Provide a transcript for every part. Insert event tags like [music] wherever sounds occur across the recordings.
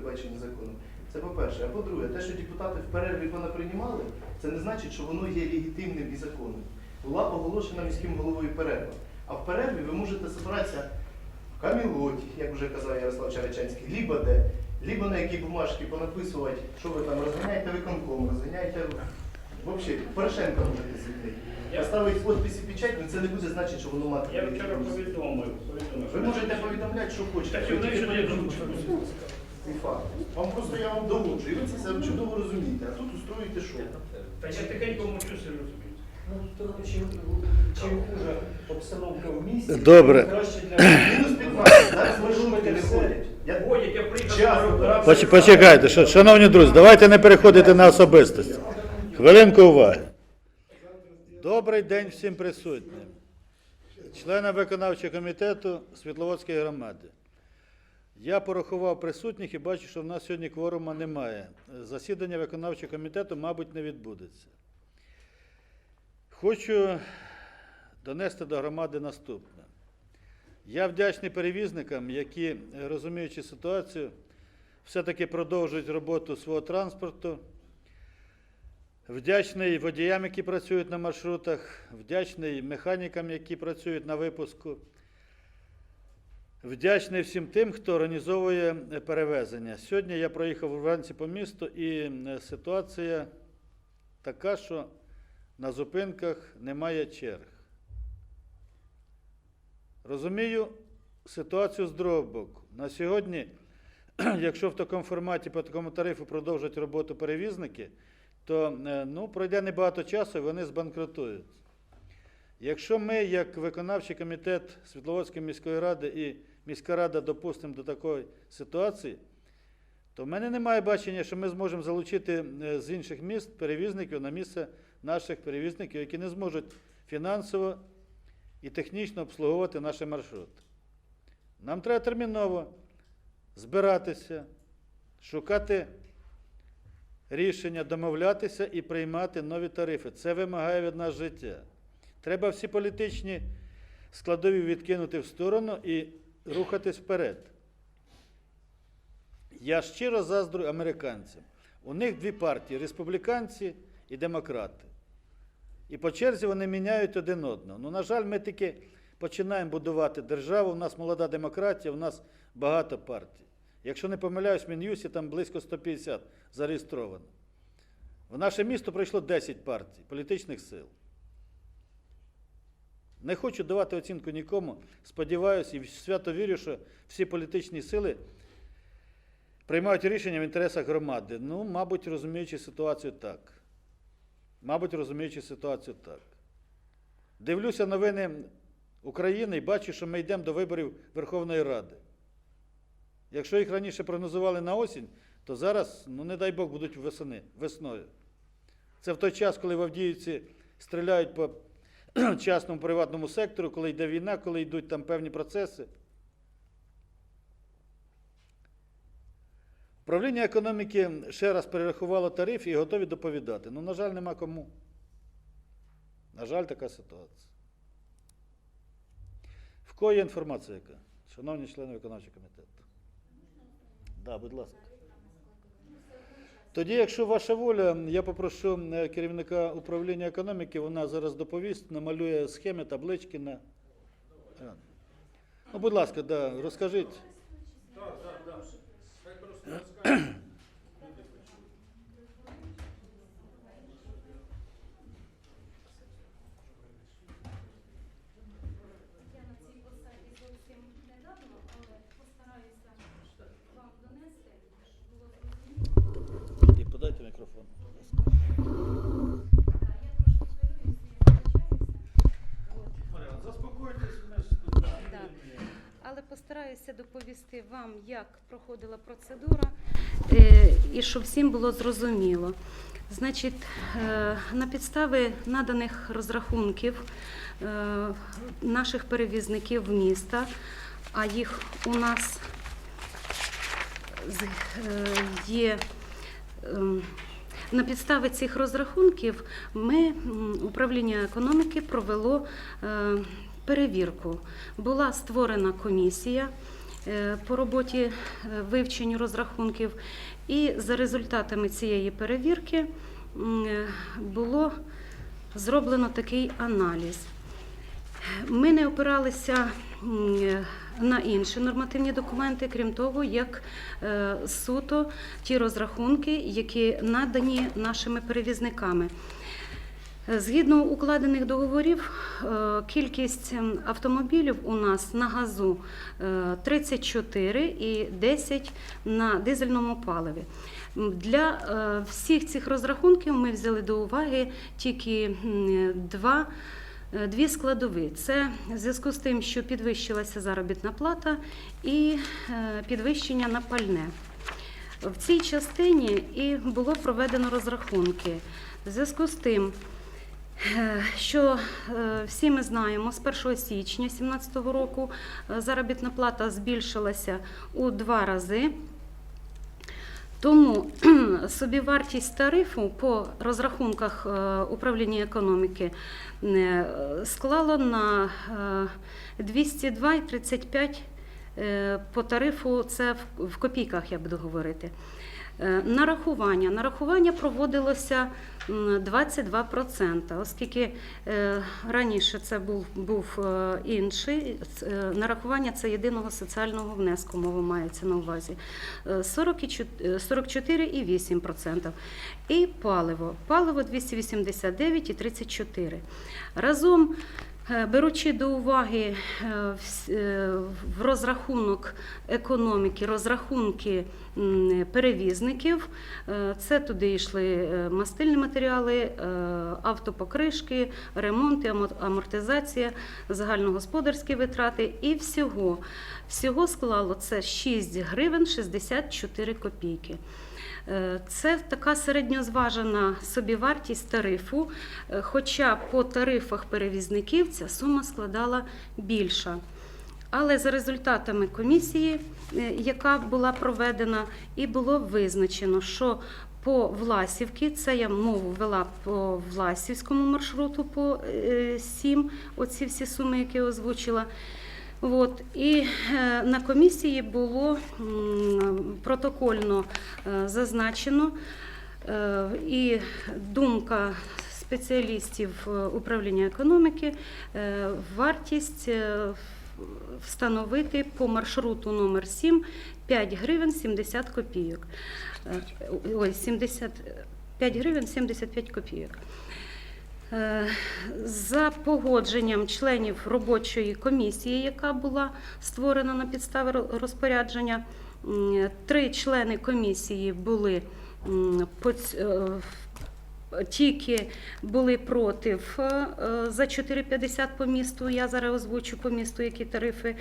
передбачені законом. Це по-перше. А по-друге, те, що депутати в перерві понаприймали, це не значить, що воно є легітимним і законним. Була оголошена міським головою перерва. А в перерві ви можете збиратися в Камілоті, як вже казав Ярослав Чаричанський, либо де, либо на якій бумажці понаписувати, що ви там розганяєте виконком, розганяєте. Взагалі, Порошенка можете звільнити. Я- Поставити підпис і печать, але це не буде значити, що воно мати. Я вчора повідомив. повідомив Ви можете повідомляти, що хочете. Так, ви вони тільки ж не повідомте. думають. Це факт. Вам просто я вам доводжу, і ви це все чудово розумієте. А тут устроїте що? Та я тихенько мовчу, все розумію. Ну, то чим, чим хуже обстановка в місті, Добре. краще для Мінус 15. Зараз маршрутки не ходять. Я Ходять, я приїхав Час, на добирав. Поч- Почекайте, шановні друзі, давайте не переходити на особистості. Хвилинку уваги. Добрий день всім присутнім. Членам виконавчого комітету Світловодської громади. Я порахував присутніх і бачу, що в нас сьогодні кворума немає. Засідання виконавчого комітету, мабуть, не відбудеться. Хочу донести до громади наступне. Я вдячний перевізникам, які, розуміючи ситуацію, все-таки продовжують роботу свого транспорту. Вдячний водіям, які працюють на маршрутах, вдячний механікам, які працюють на випуску. Вдячний всім тим, хто організовує перевезення. Сьогодні я проїхав вранці по місту, і е, ситуація така, що на зупинках немає черг. Розумію ситуацію з другого боку. На сьогодні, [clears throat] якщо в такому форматі, по такому тарифу продовжать роботу перевізники, то е, ну, пройде небагато часу і вони збанкрутують. Якщо ми, як виконавчий комітет Світловодської міської ради і міська рада допустимо до такої ситуації, то в мене немає бачення, що ми зможемо залучити е, з інших міст перевізників на місце наших перевізників, які не зможуть фінансово і технічно обслуговувати наші маршрути. Нам треба терміново збиратися, шукати рішення, домовлятися і приймати нові тарифи. Це вимагає від нас життя. Треба всі політичні складові відкинути в сторону і рухатись вперед. Я щиро заздрю американцям. У них дві партії республіканці і демократи. І по черзі вони міняють один одного. Ну, на жаль, ми тільки починаємо будувати державу. У нас молода демократія, у нас багато партій. Якщо не помиляюсь, в Мін'юсі там близько 150 зареєстровано. В наше місто пройшло 10 партій, політичних сил. Не хочу давати оцінку нікому. Сподіваюся і свято вірю, що всі політичні сили приймають рішення в інтересах громади. Ну, мабуть, розуміючи ситуацію так. Мабуть, розуміючи ситуацію так. Дивлюся новини України і бачу, що ми йдемо до виборів Верховної Ради. Якщо їх раніше прогнозували на осінь, то зараз, ну не дай Бог, будуть весени, весною. Це в той час, коли в Авдіївці стріляють по [clears throat] частному приватному сектору, коли йде війна, коли йдуть там певні процеси. Управління економіки ще раз перерахувало тариф і готові доповідати. Ну, на жаль, нема кому. На жаль, така ситуація. В є інформація яка? Шановні члени виконавчого комітету. Так, да, будь ласка. Тоді, якщо ваша воля, я попрошу е, керівника управління економіки, вона зараз доповість, намалює схеми, таблички на. Е. Ну, будь ласка, да, розкажіть. Я на цій посаді зовсім недавно, але постараюся вам донести, щоб було зрозуміло. І подайте мікрофон. будь ласка. Так, я трошки хвилююся, я вибачаюся. Заспокойтесь, ми Да. Але постараюся доповісти вам, як проходила процедура, е, і щоб всім було зрозуміло. Значить, е, на підставі наданих розрахунків е, наших перевізників міста, а їх у нас є. ем, На підставі цих розрахунків ми, управління економіки, провело перевірку. Була створена комісія, по роботі е, вивченню розрахунків. І за результатами цієї перевірки е, було зроблено такий аналіз. Ми не опиралися е, на інші нормативні документи, крім того, як е, суто ті розрахунки, які надані нашими перевізниками. Е, Згідно укладених договорів, е, кількість ем, автомобілів у нас на газу е, 34 і 10 на дизельному паливі. Для е, всіх цих розрахунків ми взяли до уваги тільки два. е, Дві складові це в зв'язку з тим, що підвищилася заробітна плата і е, підвищення на пальне. В цій частині і було проведено розрахунки. В зв'язку з тим, е, що е, всі ми знаємо, з 1 січня 2017 року е, заробітна плата збільшилася у два рази. Тому [clears throat] собівартість тарифу по розрахунках е, управління економіки е, склала на е, 22,35 е, по тарифу, це в копійках я буду говорити. Е, Нарахування. Нарахування проводилося 22%, оскільки е, раніше це був, був е, інший. Нарахування це єдиного соціального внеску, мова мається на увазі. Е, 44 е, 44,8%. І паливо. Паливо 289,34. Разом Беручи до уваги е, е, в розрахунок економіки, розрахунки перевізників, е, це туди йшли е, мастильні матеріали, е, автопокришки, ремонти, амортизація, загальногосподарські витрати і всього. Всього склало це 6 гривень 64 копійки. Е, Це така середньозважена собівартість тарифу, е, хоча по тарифах перевізників ця сума складала більша. Але за результатами комісії, е, яка була проведена, і було визначено, що по Власівки, це я мову вела по Власівському маршруту по 7, оці всі суми, які озвучила. От, і е, на комісії було протокольно е, зазначено е, і думка спеціалістів управління економіки, вартість встановити по маршруту номер 7 5 гривень 70 копійок. Ой, 70, 5 гривень 75 копійок. Е, За погодженням членів робочої комісії, яка була створена на підставі розпорядження, три члени комісії були е, тільки були проти е, за 4,50 по місту. Я зараз озвучу по місту, які тарифи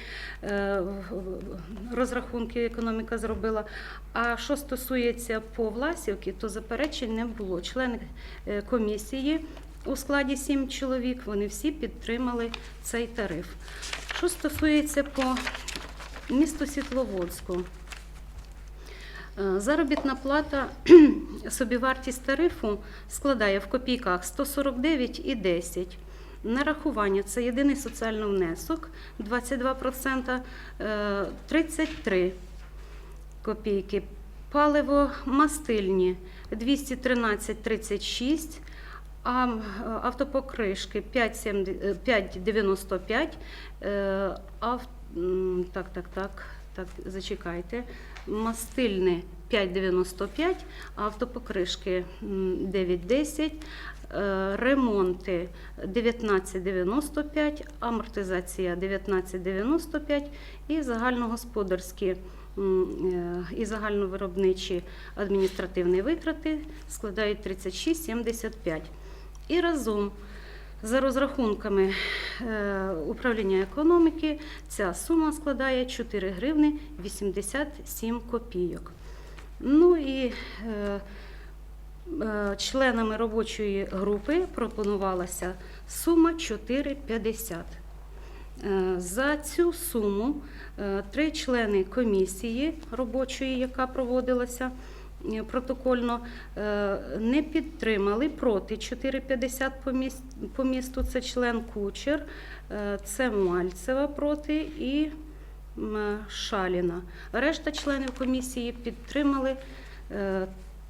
розрахунки економіка зробила. А що стосується по Власівки, то заперечень не було. Члени комісії у складі 7 чоловік, вони всі підтримали цей тариф. Що стосується по місту Світловодську, Е, Заробітна плата, [clears throat] собівартість тарифу складає в копійках 149,10. Нарахування це єдиний соціальний внесок 22%, е, 33 копійки. Паливо мастильні 213,36, а м, автопокришки 5,70 е, 5,95. е, ав- Так, так, так, так, зачекайте. Мастильне 5,95, автопокришки 9,10. е, Ремонти 19,95, амортизація 19,95 і загальногосподарські е, і загальновиробничі адміністративні витрати складають 36,75. І разом за розрахунками е, управління економіки ця сума складає 4 гривни 87 копійок. Ну і е, е, членами робочої групи пропонувалася сума 4,50. Е, За цю суму три члени комісії робочої, яка проводилася протокольно, е, не підтримали проти 4,50 по міс- по місту. Це член Кучер, е, це Мальцева проти і Шаліна. Решта членів комісії підтримали е,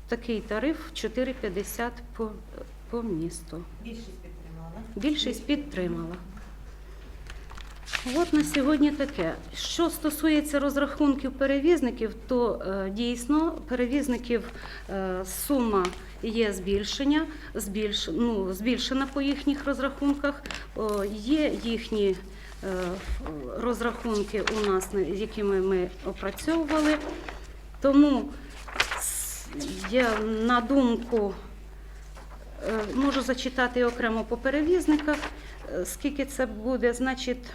такий тариф 4,50 по, по місту. Більшість підтримала. Більшість підтримала. От на сьогодні таке. Що стосується розрахунків перевізників, то е, дійсно перевізників е, сума є збільшення, збільш, ну, збільшена по їхніх розрахунках. Є їхні е, розрахунки у нас, якими ми опрацьовували. Тому я на думку Можу зачитати окремо по перевізниках. Скільки це буде? Значить,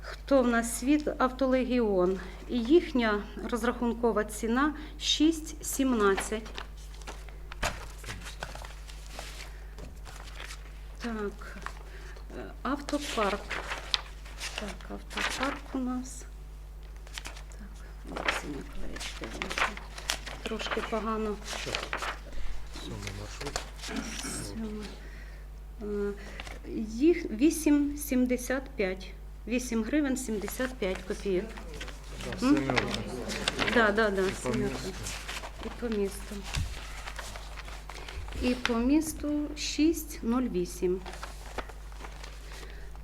хто в нас світ? Автолегіон. І їхня розрахункова ціна 6,17. Так, е, автопарк. Так, автопарк у нас. Так, Олексій Миколаївич. Трошки погано. Сьома. Е, Їх 8,75. 8 гривень 75 копійок. М? Да, да, да. І по місту. І по місту 6,08.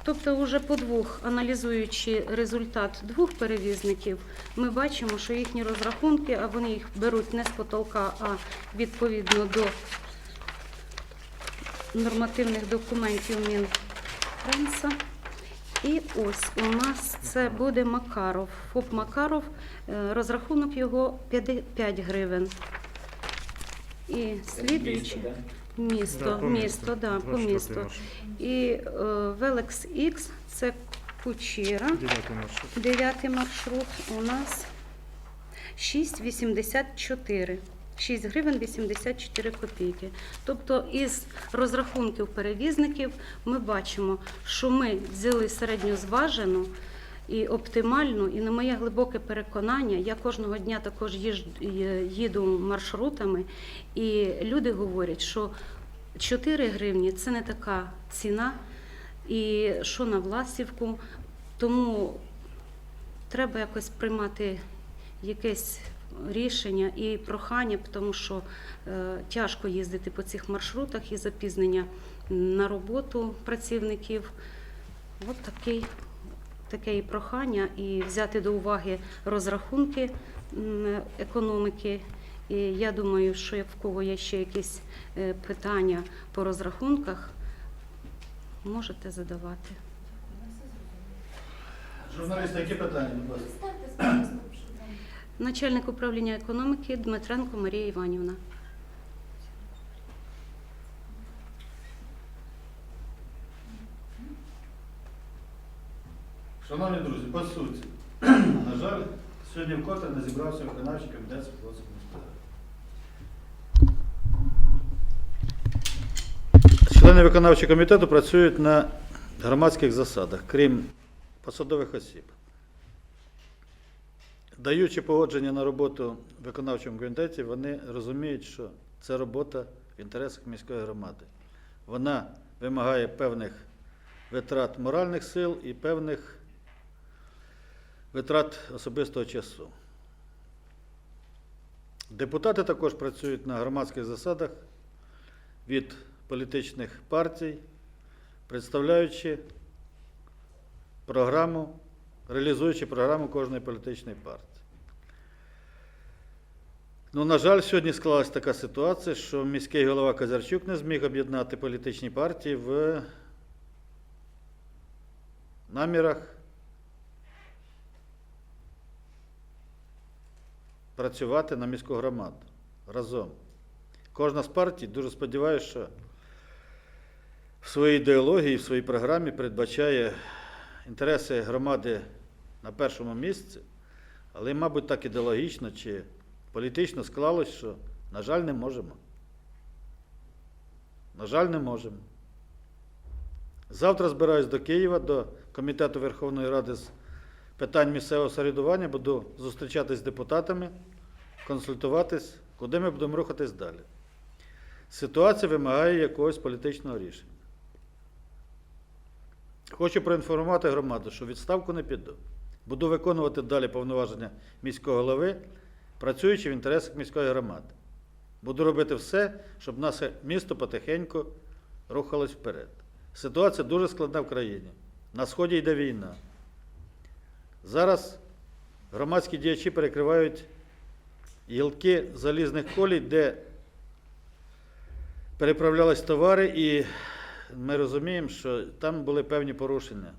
Тобто, вже по двох, аналізуючи результат двох перевізників, ми бачимо, що їхні розрахунки, а вони їх беруть не з потолка, а відповідно до нормативних документів Мінтранса. І ось у нас це буде Макаров. ФОП Макаров, е, розрахунок його 5 гривень. І слідуючи місто, Да, по місто, да, по 24 місту. І е, Велекс X це Кучера. Дев'ятий маршрут. Дев'ятий маршрут у нас 6,84. 6 гривень 84 копійки. Тобто із розрахунків перевізників ми бачимо, що ми взяли середню зважену і оптимальну, і на моє глибоке переконання, я кожного дня також їду маршрутами, і люди говорять, що 4 гривні це не така ціна, і що на Власівку. Тому треба якось приймати якесь рішення і прохання, тому що е, тяжко їздити по цих маршрутах і запізнення на роботу працівників. От такий, таке і прохання, і взяти до уваги розрахунки м, економики. І я думаю, що як в кого є ще якісь е, питання по розрахунках, можете задавати. Журналісти, які питання, будь ласка? Ставте спочатку, що там. Начальник управління економіки Дмитренко Марія Іванівна. Шановні друзі, по суті, [clears throat] на жаль, сьогодні вкотре не зібрався виконавчий комітет міста. Члени виконавчого комітету працюють на громадських засадах, крім посадових осіб. Даючи погодження на роботу в виконавчому комітеті, вони розуміють, що це робота в інтересах міської громади. Вона вимагає певних витрат моральних сил і певних витрат особистого часу. Депутати також працюють на громадських засадах від політичних партій, представляючи програму, реалізуючи програму кожної політичної партії. Ну, на жаль, сьогодні склалася така ситуація, що міський голова Казарчук не зміг об'єднати політичні партії в намірах працювати на міську громаду разом. Кожна з партій дуже сподіваюся, що в своїй ідеології, в своїй програмі передбачає інтереси громади на першому місці, але, мабуть, так ідеологічно чи політично склалось, що, на жаль, не можемо. На жаль, не можемо. Завтра збираюсь до Києва, до Комітету Верховної Ради з питань місцевого самоврядування, буду зустрічатись з депутатами, консультуватись, куди ми будемо рухатись далі. Ситуація вимагає якогось політичного рішення. Хочу проінформувати громаду, що відставку не піду. Буду виконувати далі повноваження міського голови, працюючи в інтересах міської громади. Буду робити все, щоб наше місто потихеньку рухалось вперед. Ситуація дуже складна в країні. На сході йде війна. Зараз громадські діячі перекривають гілки залізних колій, де переправлялись товари, і ми розуміємо, що там були певні порушення.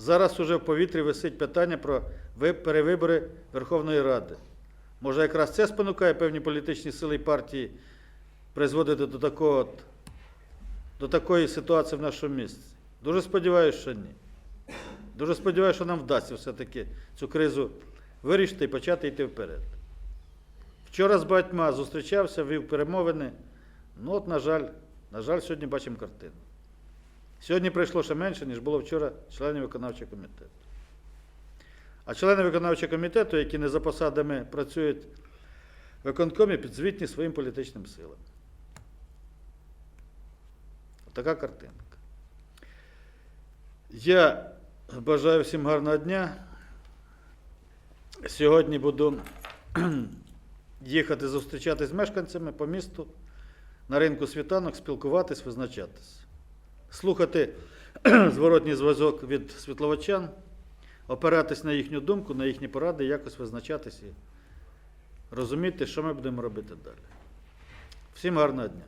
Зараз уже в повітрі висить питання про перевибори Верховної Ради. Може, якраз це спонукає певні політичні сили і партії призводити до такого до такої ситуації в нашому місті? Дуже сподіваюся, що ні. Дуже сподіваюся, що нам вдасться все-таки цю кризу вирішити і почати йти вперед. Вчора з багатьма зустрічався, вів перемовини. Ну, от, на жаль, на жаль, сьогодні бачимо картину. Сьогодні прийшло ще менше, ніж було вчора членів виконавчого комітету. А члени виконавчого комітету, які не за посадами працюють в виконкомі, підзвітні своїм політичним силам. Така картинка. Я бажаю всім гарного дня. Сьогодні буду [clears throat] їхати зустрічатись з мешканцями по місту, на ринку світанок, спілкуватись, визначатись. Слухати [clears throat] зворотній зв'язок від світловачан, опиратись на їхню думку, на їхні поради, якось визначатись і розуміти, що ми будемо робити далі. Всім гарного дня.